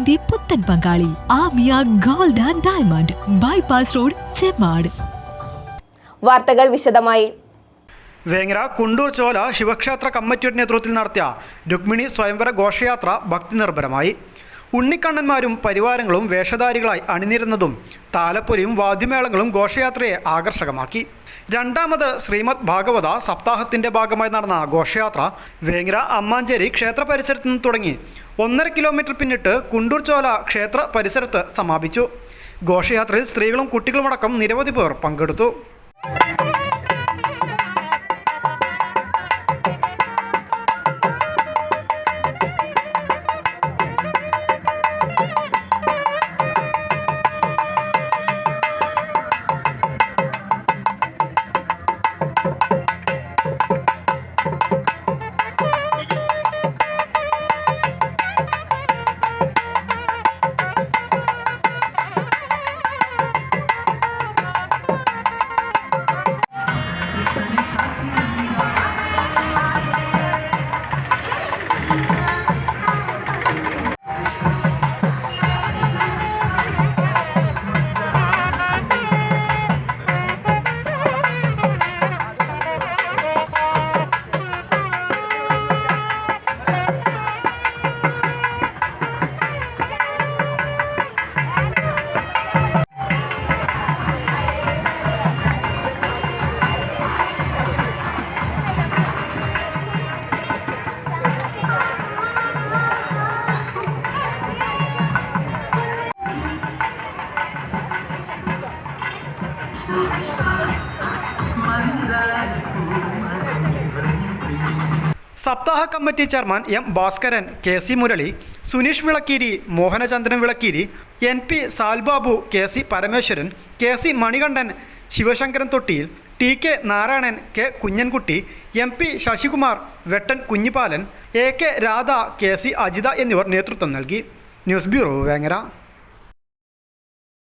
വിവാഹത്തിന്റെ പുത്തൻ പങ്കാളി Amiya gold and diamond bypass road Chemmad. വാർത്തകൾ വിശദമായി. വേങ്ങര കുണ്ടൂർ ചോല ശിവക്ഷേത്ര കമ്മിറ്റിയുടെ നേതൃത്വത്തിൽ നടത്തിയ രുക്മിണി സ്വയംവര ഘോഷയാത്ര ഭക്തി നിർഭരമായി. ഉണ്ണിക്കണ്ണന്മാരും പരിവാരങ്ങളും വേഷധാരികളായി അണിനിരുന്നതും താലപ്പൊലിയും വാദ്യമേളങ്ങളും ഘോഷയാത്രയെ ആകർഷകമാക്കി. രണ്ടാമത് ശ്രീമദ് ഭാഗവത സപ്താഹത്തിന്റെ ഭാഗമായി നടന്ന ഘോഷയാത്ര വേങ്ങര അമ്മാഞ്ചേരി ക്ഷേത്ര പരിസരത്ത് നിന്ന് തുടങ്ങി. ഒന്നര കിലോമീറ്റർ പിന്നിട്ട് കുണ്ടൂർ ചോല ക്ഷേത്ര പരിസരത്ത് സമാപിച്ചു. ഘോഷയാത്രയിൽ സ്ത്രീകളും കുട്ടികളുമടക്കം നിരവധി പേർ പങ്കെടുത്തു. സപ്താഹ committee chairman M Bhaskaran K C Murali Suneesh Vilakkeeri Mohanachandran Vilakkeeri N P Salbabu K C Parameswaran K C Manikandan Sivasankaran Thottiyil T K Narayanan K Kunjankutty M P Sasikumar Vettan Kunjipalan A K Radha K C Ajitha എന്നിവർ നേതൃത്വം നൽകി. News bureau Vengara.